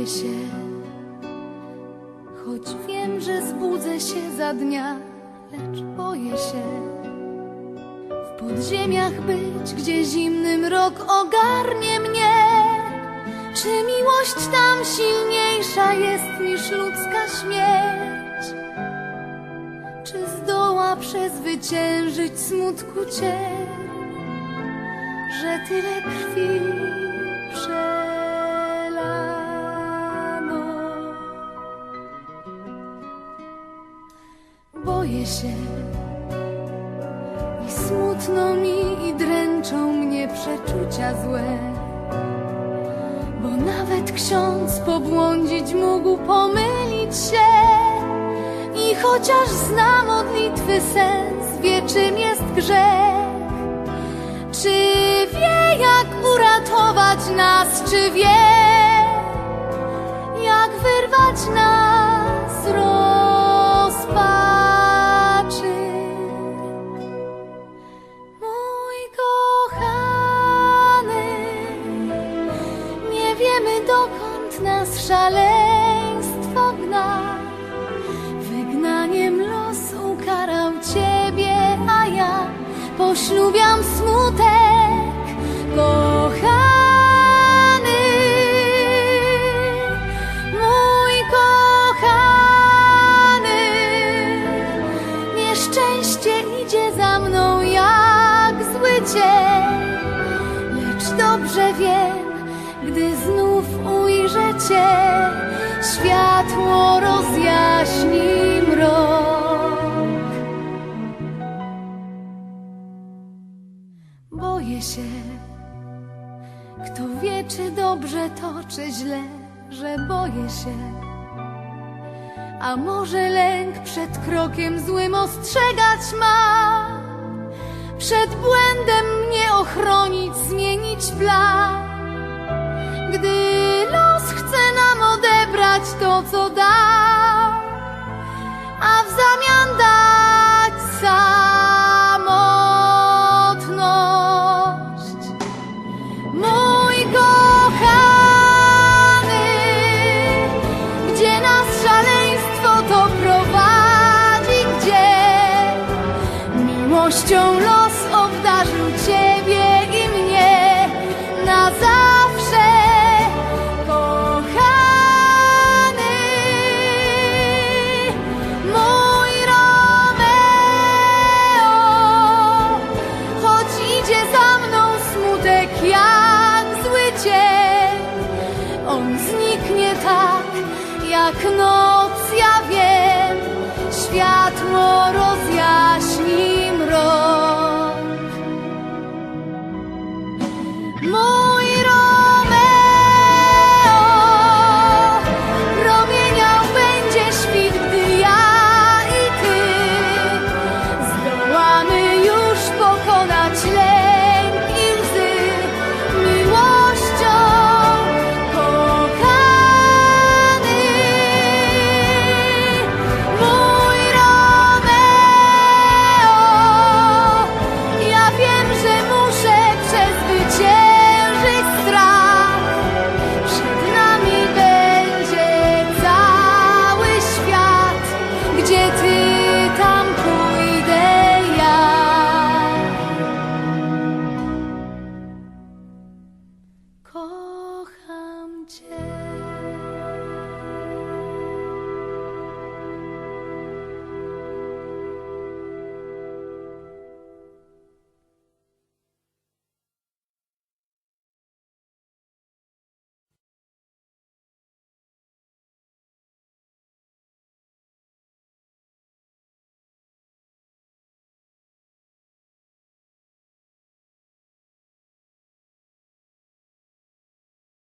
boję się, choć wiem, że zbudzę się za dnia, lecz boję się w podziemiach być, gdzie zimny mrok ogarnie mnie. Czy miłość tam silniejsza jest niż ludzka śmierć? Czy zdoła przezwyciężyć smutku cień, że tyle krwi przelano? Boję się. I smutno mi i dręczą mnie przeczucia złe. Bo nawet ksiądz pobłądzić mógł pomylić się. I chociaż zna modlitwy sens, wie czym jest grzech. Czy wie jak uratować nas, czy wie Jak wyrwać nas Wygnaniem los ukarał ciebie, a ja poślubiam smutek, kochany. Mój kochany, nieszczęście idzie za mną jak zły cień. Lecz dobrze wiem, gdy znów ujrzę Cię, światło rozjaśni mrok. Boję się, kto wie, czy dobrze to, czy źle, że boję się. A może lęk przed krokiem złym ostrzegać ma? Przed błędem mnie ochronić, zmienić odebrać to,